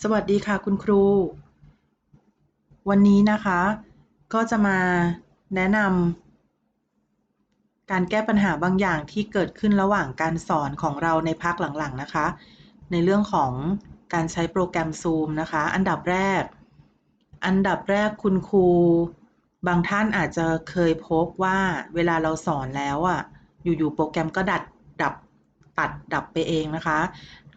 สวัสดีค่ะคุณครู วันนี้นะคะ ก็จะมาแนะนำการแก้ปัญหาบางอย่างที่เกิดขึ้นระหว่างการสอนของเราในภาคหลังๆนะคะ ในเรื่องของการใช้โปรแกรม Zoom นะคะ อันดับแรก อันดับแรกคุณครู บางท่านอาจจะเคยพบว่าเวลาเราสอนแล้วอะอยู่ๆโปรแกรมก็ดัดดับตัดดับไปเองนะคะ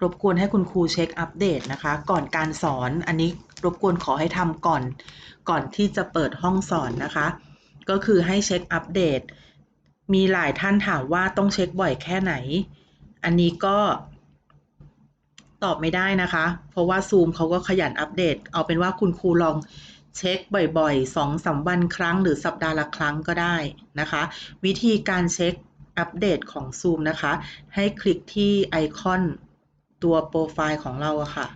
รบกวนให้คุณครูเช็คอัปเดตนะคะ ก่อนการสอนอันนี้รบกวนขอให้ทำก่อน ก่อนที่จะเปิดห้องสอนนะคะ ก็คือให้เช็คอัปเดต มีหลายท่านถามว่าต้องเช็คบ่อยแค่ไหน อันนี้ก็ตอบไม่ได้นะคะ เพราะว่า Zoom เขาก็ขยันอัปเดต เอาเป็นว่าคุณครูลองเช็คบ่อยๆ2 3วันครั้ง หรือสัปดาห์ละครั้งก็ได้นะคะ วิธีการเช็คอัปเดตของ Zoom นะคะ ให้คลิกที่ไอคอน ตัวโปรไฟล์ของเราอะค่ะ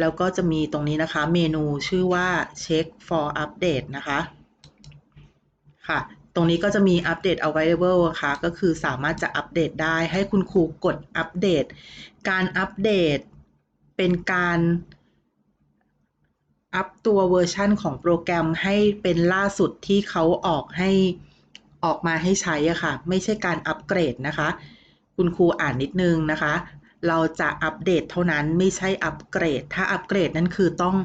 แล้วก็จะมีตรงนี้นะคะ เมนูชื่อว่า check for update นะคะ ค่ะ ตรงนี้ก็จะมี update available ค่ะ ก็คือสามารถจะอัปเดตได้ให้คุณครูกดอัปเดต การอัปเดตเป็นการอัปตัวเวอร์ชันของโปรแกรมให้เป็นล่าสุดที่เขาออกให้ออกมาให้ใช้อะค่ะ ไม่ใช่การอัปเกรดนะคะ คุณครูอ่านนิดนึงนะคะ เราจะอัปเดตเท่านั้นไม่ใช่อัปเกรด ถ้าอัปเกรดนั่นคือต้อง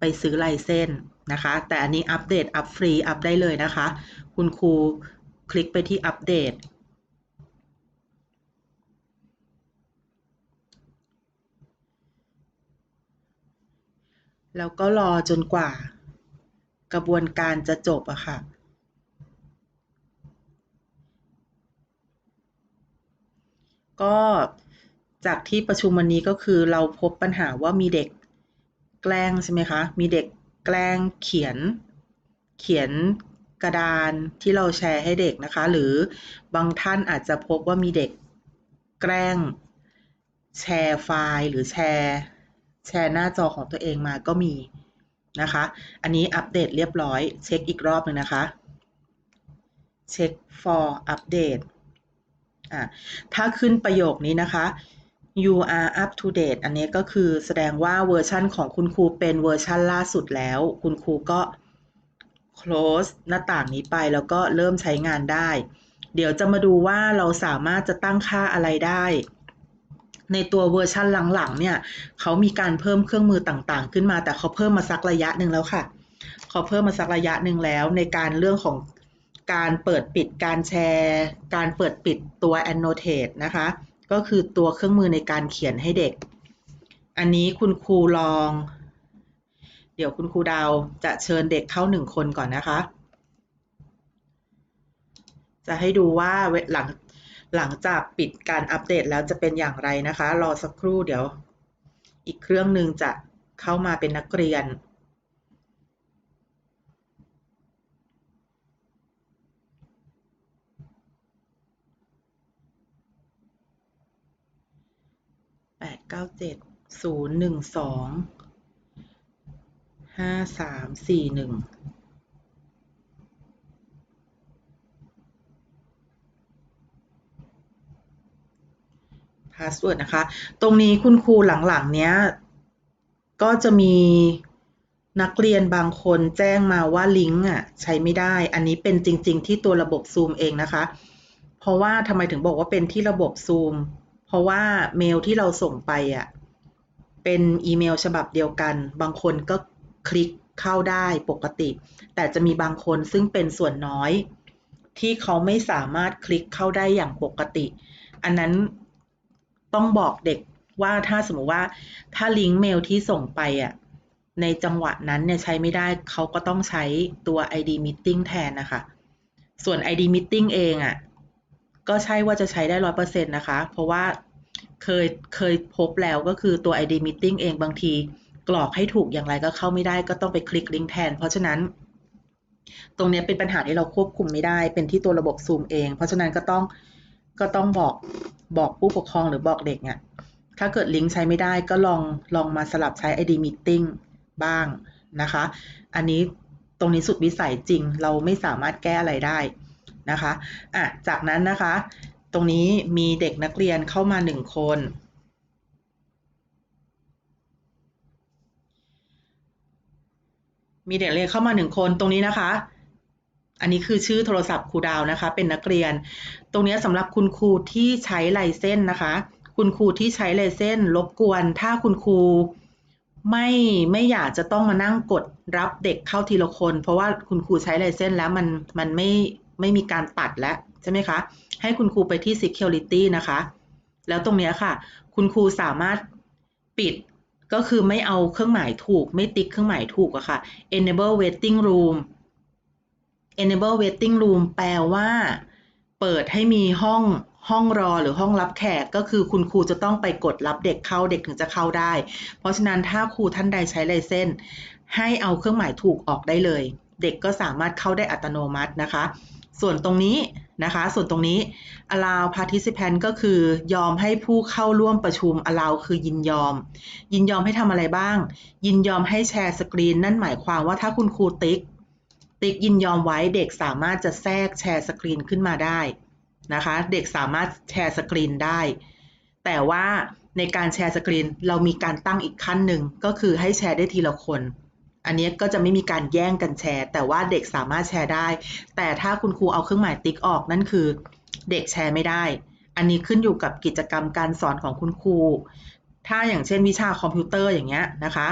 ไปซื้อไลเซนนะคะ แต่อันนี้อัปเดตอัปฟรีอัปได้เลยนะคะ คุณครูคลิกไปที่อัปเดต แล้วก็รอจนกว่า กระบวนการจะจบอะค่ะก็ จากที่ประชุมวันนี้ก็คือเราพบปัญหาว่ามีเด็กแกล้งใช่ไหมคะ มีเด็กแกล้งเขียน เขียนกระดานที่เราแชร์ให้เด็กนะคะ หรือบางท่านอาจจะพบว่ามีเด็กแกล้งแชร์ไฟล์หรือแชร์ แชร์หน้าจอของตัวเองมาก็มีนะคะ อันนี้อัปเดตเรียบร้อยเช็คอีกรอบหนึ่งนะคะเช็ค for update อะถ้าขึ้นประโยคนี้นะคะ you are up to date อันนี้ก็คือแสดงว่าเวอร์ชั่นของคุณครูเป็นเวอร์ชั่นล่าสุดแล้ว คุณครูก็ close หน้าต่างนี้ไปแล้วก็เริ่มใช้งานได้ เดี๋ยวจะมาดูว่าเราสามารถจะตั้งค่าอะไรได้ ในตัวเวอร์ชันหลังๆ เนี่ยเขามีการเพิ่มเครื่องมือต่างๆ ขึ้นมา แต่เขาเพิ่มมาสักระยะหนึ่งแล้วค่ะ เขาเพิ่มมาสักระยะหนึ่งแล้วในการเรื่องของการเปิดปิดการแชร์ การเปิดปิดตัว annotate นะคะ ก็คือตัวเครื่องมือในการเขียนให้เด็ก อันนี้คุณครูลอง เดี๋ยวคุณครูดาวจะเชิญเด็กเข้าหนึ่งคนก่อนนะคะ จะให้ดูว่าหลังหลังจากปิดการอัปเดตแล้วจะเป็นอย่างไรนะคะ รอสักครู่เดี๋ยว อีกเครื่องหนึ่งจะเข้ามาเป็นนักเรียน ดเก้าเจ็ดศูนย์หนึ่งสองห้าสามสี่หนึ่งพาสเวิร์ดนะคะ ตรงนี้คุณครูหลังๆ เนี้ย ก็จะมีนักเรียนบางคนแจ้งมาว่าลิงก์อะใช้ไม่ได้ อันนี้เป็นจริง ๆ ที่ตัวระบบ Zoom เองนะคะ เพราะว่าทำไมถึงบอกว่าเป็นที่ระบบ Zoom เพราะว่าเมลที่เราส่งไปอะเป็นอีเมลฉบับเดียวกัน บางคนก็คลิกเข้าได้ปกติ แต่จะมีบางคนซึ่งเป็นส่วนน้อย ที่เขาไม่สามารถคลิกเข้าได้อย่างปกติ อันนั้นต้องบอกเด็กว่าถ้าสมมติว่าถ้าลิงก์เมลที่ส่งไปอะในจังหวะนั้นเนี่ยใช้ไม่ได้เขาก็ต้องใช้ตัว ID Meeting แทนนะคะ ส่วน ID Meeting เองอะ ก็ใช่ว่าจะใช้ได้ร้อยเปอร์เซ็นต์นะคะ เพราะว่าเคยเคยพบแล้วก็คือตัว ID Meeting เองบางทีกรอกให้ถูกอย่างไรก็เข้าไม่ได้ก็ต้องไปคลิกลิงก์แทน เพราะฉะนั้น ตรงนี้เป็นปัญหาที่เราควบคุมไม่ได้ เป็นที่ตัวระบบ Zoom เอง เพราะฉะนั้นก็ต้องก็ต้องบอกบอกผู้ปกครองหรือบอกเด็กเนี่ยถ้าเกิดลิงก์ใช้ไม่ได้ก็ลองลองมาสลับใช้ ID Meeting บ้างนะคะ อันนี้ตรงนี้สุดวิสัยจริง เราไม่สามารถแก้อะไรได้ นะคะอะจากนั้นนะคะ ตรงนี้มีเด็กนักเรียนเข้ามาหนึ่งคน มีเด็กเรียนเข้ามาหนึ่งคนตรงนี้นะคะ อันนี้คือชื่อโทรศัพท์ครูดาวนะคะ เป็นนักเรียน ตรงนี้สำหรับคุณครูที่ใช้ลายเส้นนะคะ คุณครูที่ใช้ลายเส้นรบกวน ถ้าคุณครูไม่ไม่อยากจะต้องมานั่งกดรับเด็กเข้าทีละคน เพราะว่าคุณครูใช้ลายเส้นแล้วมันมันไม่ ไม่มีการตัดแล้วใช่ไหมคะ ให้คุณครูไปที่ security นะคะ แล้วตรงเนี้ยค่ะ คุณครูสามารถปิดก็คือไม่เอาเครื่องหมายถูก ไม่ติ๊กเครื่องหมายถูกอะค่ะ enable waiting room enable waiting room แปลว่า เปิดให้มีห้องห้องรอหรือห้องรับแขกก็คือคุณครูจะต้องไปกดรับเด็กเข้าเด็กถึงจะเข้าได้ เพราะฉะนั้นถ้าครูท่านใดใช้ลายเส้นให้เอาเครื่องหมายถูกออกได้เลย เด็กก็สามารถเข้าได้อัตโนมัตินะคะ ส่วนตรงนี้นะคะ ส่วนตรงนี้ allow participant ก็คือยอมให้ผู้เข้าร่วมประชุม allow คือยินยอม ยินยอมให้ทำอะไรบ้าง ยินยอมให้แชร์สกรีน นั่นหมายความว่าถ้าคุณครูติ๊ก ติ๊กยินยอมไว้เด็กสามารถจะแทรกแชร์สกรีนขึ้นมาได้นะคะ เด็กสามารถแชร์สกรีนได้ แต่ว่าในการแชร์สกรีนเรามีการตั้งอีกขั้นหนึ่งก็คือให้แชร์ได้ทีละคน อันนี้ก็จะไม่มีการแย่งกันแชร์ แต่ว่าเด็กสามารถแชร์ได้ แต่ถ้าคุณครูเอาเครื่องหมายติ๊กออกนั่นคือ เด็กแชร์ไม่ได้ อันนี้ขึ้นอยู่กับกิจกรรมการสอนของคุณครู ถ้าอย่างเช่นวิชาคอมพิวเตอร์อย่างเงี้ยนะคะ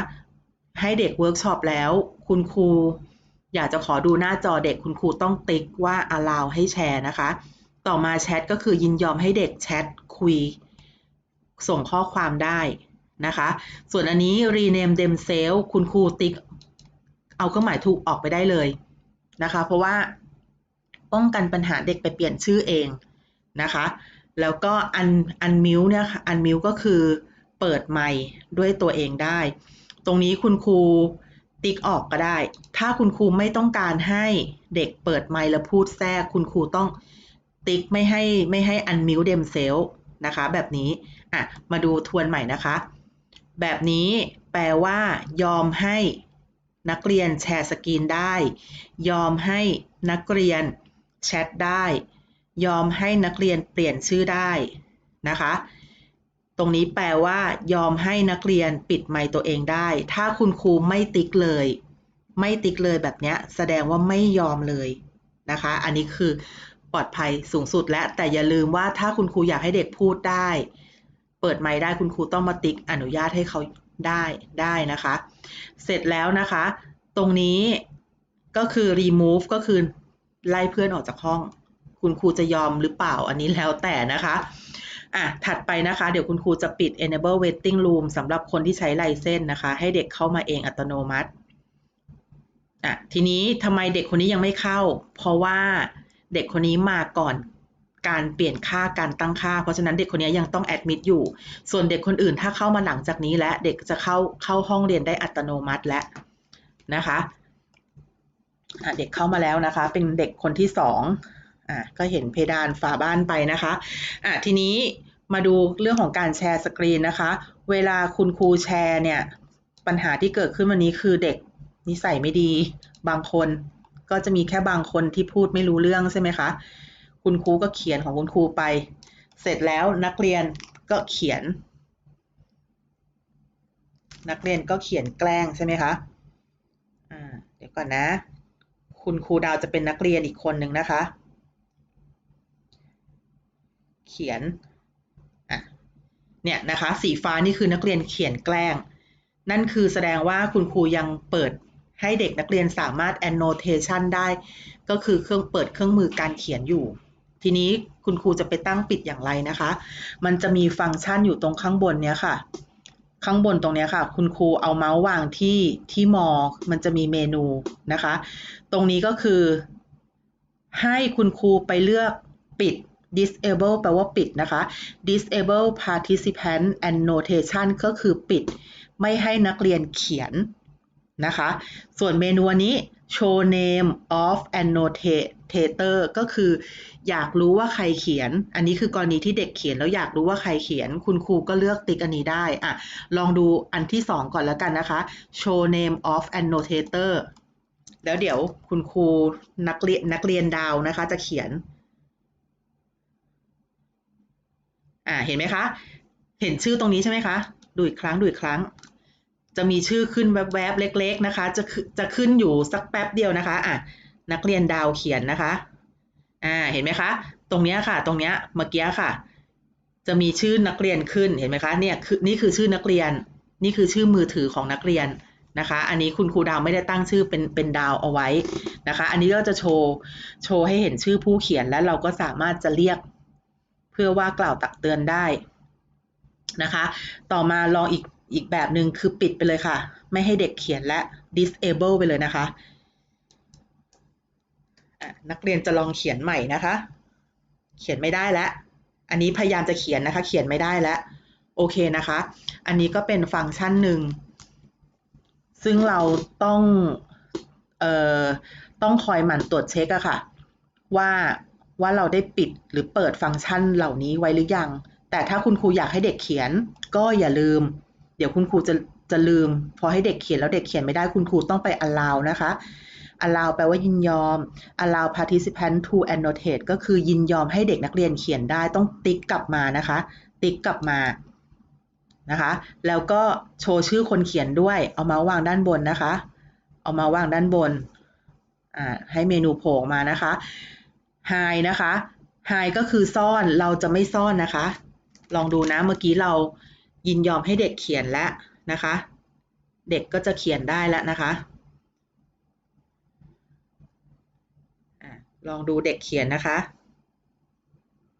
ให้เด็กเวิร์กช็อปแล้ว คุณครู อยากจะขอดูหน้าจอเด็กคุณครูต้องติ๊กว่า allow ให้แชร์นะคะ ต่อมาแชทก็คือยินยอมให้เด็กแชทคุย ส่งข้อความได้นะคะ ส่วนอันนี้ rename themselves คุณครูติ๊ก เอาเครื่องหมายถูกออกไปได้เลยนะคะ เพราะว่าป้องกันปัญหาเด็กไปเปลี่ยนชื่อเองนะคะ แล้วก็อันอันมิวเนี่ยค่ะอันมิวก็คือเปิดไมค์ด้วยตัวเองได้ ตรงนี้คุณครูติ๊กออกก็ได้ ถ้าคุณครูไม่ต้องการให้เด็กเปิดไมค์แล้วพูดแทรก คุณครูต้องติ๊กไม่ให้ไม่ให้อันมิวเดมเซลนะคะ แบบนี้อะมาดูทวนใหม่นะคะ แบบนี้แปลว่ายอมให้ นักเรียนแชร์สกรีนได้ ยอมให้นักเรียนแชทได้ ยอมให้นักเรียนเปลี่ยนชื่อได้นะคะ ตรงนี้แปลว่า ยอมให้นักเรียนปิดไมค์ตัวเองได้ ถ้าคุณครูไม่ติ๊กเลย ไม่ติ๊กเลยแบบนี้แสดงว่าไม่ยอมเลยนะคะ อันนี้คือปลอดภัยสูงสุดและแต่อย่าลืมว่าถ้าคุณครูอยากให้เด็กพูดได้ เปิดไมค์ได้คุณครูต้องมาติ๊กอนุญาตให้เขา ได้ได้นะคะ เสร็จแล้วนะคะ ตรงนี้ก็คือ remove ก็คือไล่เพื่อนออกจากห้อง คุณครูจะยอมหรือเปล่าอันนี้แล้วแต่นะคะอะถัดไปนะคะ เดี๋ยวคุณครูจะปิด enable waiting room สำหรับคนที่ใช้ไลเส้นนะคะ ให้เด็กเข้ามาเองอัตโนมัติอะทีนี้ทำไมเด็กคนนี้ยังไม่เข้า เพราะว่าเด็กคนนี้มาก่อน การเปลี่ยนค่าการตั้งค่า เพราะฉะนั้นเด็กคนนี้ยังต้องแอดมิดอยู่ ส่วนเด็กคนอื่นถ้าเข้ามาหลังจากนี้และเด็กจะเข้าเข้าห้องเรียนได้อัตโนมัติแล้วนะคะะเด็กเข้ามาแล้วนะคะ เป็นเด็กคนที่สองอะก็เห็นเพดานฝาบ้านไปนะคะอะทีนี้มาดูเรื่องของการแชร์สกรีนนะคะ เวลาคุณครูแชร์เนี่ย ปัญหาที่เกิดขึ้นวันนี้คือเด็กนิสัยไม่ดี บางคนก็จะมีแค่บางคนที่พูดไม่รู้เรื่องใช่ไหมคะ คุณครูก็เขียนของคุณครูไป เสร็จแล้วนักเรียนก็เขียน นักเรียนก็เขียนแกล้งใช่ไหมคะอ่าเดี๋ยวก่อนนะ คุณครูดาวจะเป็นนักเรียนอีกคนหนึ่งนะคะ เขียนอะเนี่ยนะคะสีฟ้านี่คือนักเรียนเขียนแกล้ง นั่นคือแสดงว่าคุณครูยังเปิดให้เด็กนักเรียนสามารถ annotation ได้ ก็คือเครื่องเปิดเครื่องมือการเขียนอยู่ ทีนี้คุณครูจะไปตั้งปิดอย่างไรนะคะ มันจะมีฟังก์ชันอยู่ตรงข้างบนเนี้ยค่ะ ข้างบนตรงนี้ค่ะ คุณครูเอาเมาส์วางที่ที่มอ มันจะมีเมนูนะคะ ตรงนี้ก็คือ ให้คุณครูไปเลือกปิด disable แปลว่าปิดนะคะ disable participant annotation ก็คือปิด ไม่ให้นักเรียนเขียน นะคะ ส่วนเมนูนี้ show name of annotator ก็คืออยากรู้ว่าใครเขียน อันนี้คือกรณีที่เด็กเขียนแล้วอยากรู้ว่าใครเขียน คุณครูก็เลือกติ๊กอันนี้ได้อะลองดูอันที่สองก่อนแล้วกันนะคะ show name of annotator แล้วเดี๋ยวคุณครูนักเรียนนักเรียนดาวนะคะจะเขียน อ่าเห็นไหมคะ เห็นชื่อตรงนี้ใช่ไหมคะ ดูอีกครั้งดูอีกครั้ง จะมีชื่อขึ้นแวบๆ เล็ก ๆ นะคะ จะจะขึ้นอยู่สักแป๊บเดียวนะคะอะนักเรียนดาวเขียนนะคะอ่าเห็นไหมคะ ตรงเนี้ยค่ะ ตรงเนี้ยเมื่อกี้ค่ะ จะมีชื่อนักเรียนขึ้นเห็นไหมคะเนี่ยคือนี่คือชื่อนักเรียน นี่คือชื่อมือถือของนักเรียนนะคะ อันนี้คุณครูดาวไม่ได้ตั้งชื่อเป็นเป็นดาวเอาไว้นะคะ อันนี้ก็จะโชว์โชว์ให้เห็นชื่อผู้เขียนและเราก็สามารถจะเรียก เพื่อว่ากล่าวตักเตือนได้นะคะ ต่อมาลองอีก อีกแบบหนึ่งคือปิดไปเลยค่ะ ไม่ให้เด็กเขียนและ disable ไปเลยนะคะนักเรียนจะลองเขียนใหม่นะคะ เขียนไม่ได้แล้ว อันนี้พยายามจะเขียนนะคะ เขียนไม่ได้แล้ว โอเคนะคะ อันนี้ก็เป็นฟังก์ชันหนึ่ง ซึ่งเราต้อง เอ่อ ต้องคอยหมั่นตรวจเช็คอะค่ะ ว่า ว่าเราได้ปิดหรือเปิดฟังก์ชันเหล่านี้ไว้หรือยัง แต่ถ้าคุณครูอยากให้เด็กเขียน ก็อย่าลืม ดี๋ยวคุณครูจะจะลืม พอให้เด็กเขียนแล้วเด็กเขียนไม่ได้คุณครูต้องไป allow นะคะ allow แปลว่ายินยอม allow participant to annotate ก็คือยินยอมให้เด็กนักเรียนเขียนได้ต้องติ๊กกลับมานะคะ ติ๊กกลับมานะคะ แล้วก็โชว์ชื่อคนเขียนด้วย เอามาวางด้านบนนะคะ เอามาวางด้านบน อ่า ให้เมนูโผล่มานะคะ hide นะคะ hide ก็คือซ่อน เราจะไม่ซ่อนนะคะ ลองดูนะ เมื่อกี้เรา ยินยอมให้เด็กเขียนแล้วนะคะ เด็กก็จะเขียนได้แล้วนะคะลองดูเด็กเขียนนะคะ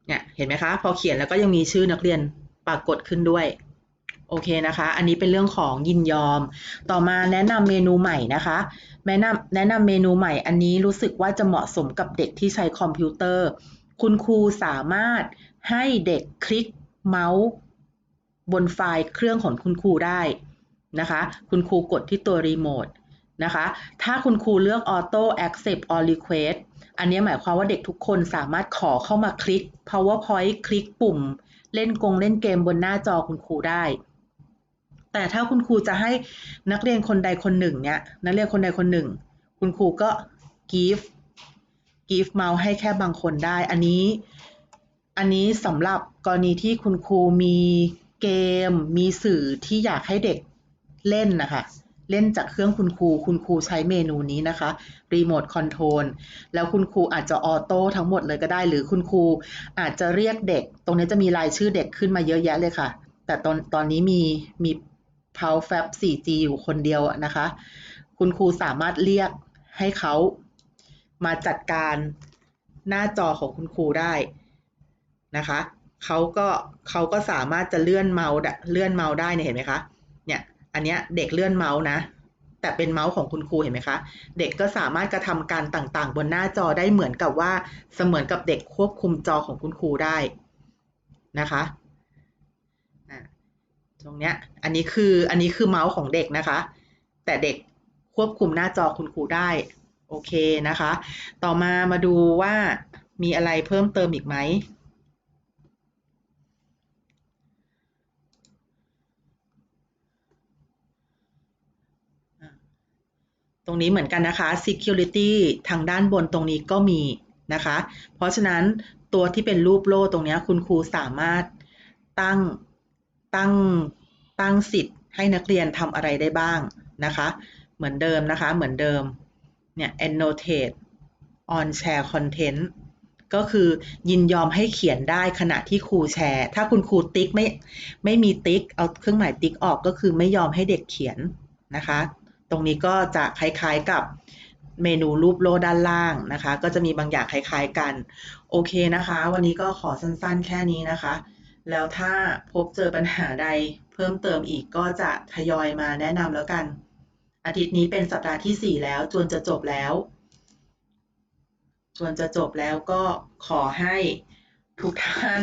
เนี่ยเห็นไหมคะ พอเขียนแล้วก็ยังมีชื่อนักเรียนปรากฏขึ้นด้วย โอเคนะคะ อันนี้เป็นเรื่องของยินยอม ต่อมาแนะนำเมนูใหม่นะคะแนะนำแนะนำเมนูใหม่ อันนี้รู้สึกว่าจะเหมาะสมกับเด็กที่ใช้คอมพิวเตอร์ คุณครูสามารถให้เด็กคลิกเมาส์ บนไฟล์เครื่องของคุณครูได้นะคะ คุณครูกดที่ตัวรีโมทนะคะ ถ้าคุณครูเลือก Auto Accept or Request อันนี้หมายความว่าเด็กทุกคนสามารถขอเข้ามาคลิก PowerPoint คลิกปุ่ม เล่นกงเล่นเกมบนหน้าจอคุณครูได้ แต่ถ้าคุณครูจะให้นักเรียนคนใดคนหนึ่งเนี่ยนักเรียนคนใดคนหนึ่ง คุณครูก็ give give mouse ให้แค่บางคนได้ อันนี้ อันนี้สำหรับกรณีที่คุณครูมี เกม มีสื่อที่อยากให้เด็กเล่นนะคะ เล่นจากเครื่องคุณครู คุณครูใช้เมนูนี้นะคะ Remote Control แล้วคุณครูอาจจะออโต้ทั้งหมดเลยก็ได้ หรือคุณครูอาจจะเรียกเด็ก ตรงนี้จะมีรายชื่อเด็กขึ้นมาเยอะแยะเลยค่ะ แต่ตอนตอนนี้มีมี p o w f a b 4G อยู่คนเดียวนะคะ คุณครูสามารถเรียกให้เขามาจัดการหน้าจอของคุณครูได้นะคะ เขาก็เขาก็สามารถจะเลื่อนเมาส์เลื่อนเมาส์ได้เนี่ยเห็นไหมคะ เนี่ย อันเนี้ยเด็กเลื่อนเมาส์นะ แต่เป็นเมาส์ของคุณครูเห็นไหมคะ เด็กก็สามารถกระทำการต่างๆ บนหน้าจอได้เหมือนกับว่า เสมือนกับเด็กควบคุมจอของคุณครูได้นะคะตรงเนี้ย อันนี้คือ อันนี้คือเมาส์ของเด็กนะคะ แต่เด็กควบคุมหน้าจอคุณครูได้ โอเคนะคะ ต่อมามาดูว่ามีอะไรเพิ่มเติมอีกไหม ตรงนี้เหมือนกันนะคะ security ทางด้านบนตรงนี้ก็มีนะคะ เพราะฉะนั้นตัวที่เป็นรูปโล่ตรงนี้คุณครูสามารถตั้งตั้งตั้งสิทธิ์ให้นักเรียนทำอะไรได้บ้างนะคะ เหมือนเดิมนะคะ เหมือนเดิม เนี่ย annotate on share content ก็คือยินยอมให้เขียนได้ขณะที่ครูแชร์ ถ้าคุณครูติ๊กไม่ไม่มีติ๊ก เอาเครื่องหมายติ๊กออกก็คือไม่ยอมให้เด็กเขียนนะคะ ตรงนี้ก็จะคล้ายๆกับเมนูรูปโลด้านล่างนะคะ ก็จะมีบางอย่างคล้ายๆกัน โอเคนะคะ วันนี้ก็ขอสั้นๆ แค่นี้นะคะ แล้วถ้าพบเจอปัญหาใดเพิ่มเติมอีกก็จะทยอยมาแนะนำแล้วกัน อาทิตย์นี้เป็นสัปดาห์ที่ 4 แล้วจนจะจบแล้วจนจะจบแล้วก็ขอให้ทุกท่าน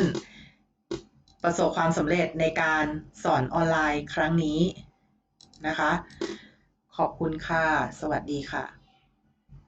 ประสบความสำเร็จในการสอนออนไลน์ครั้งนี้นะคะ ขอบคุณค่ะ สวัสดีค่ะ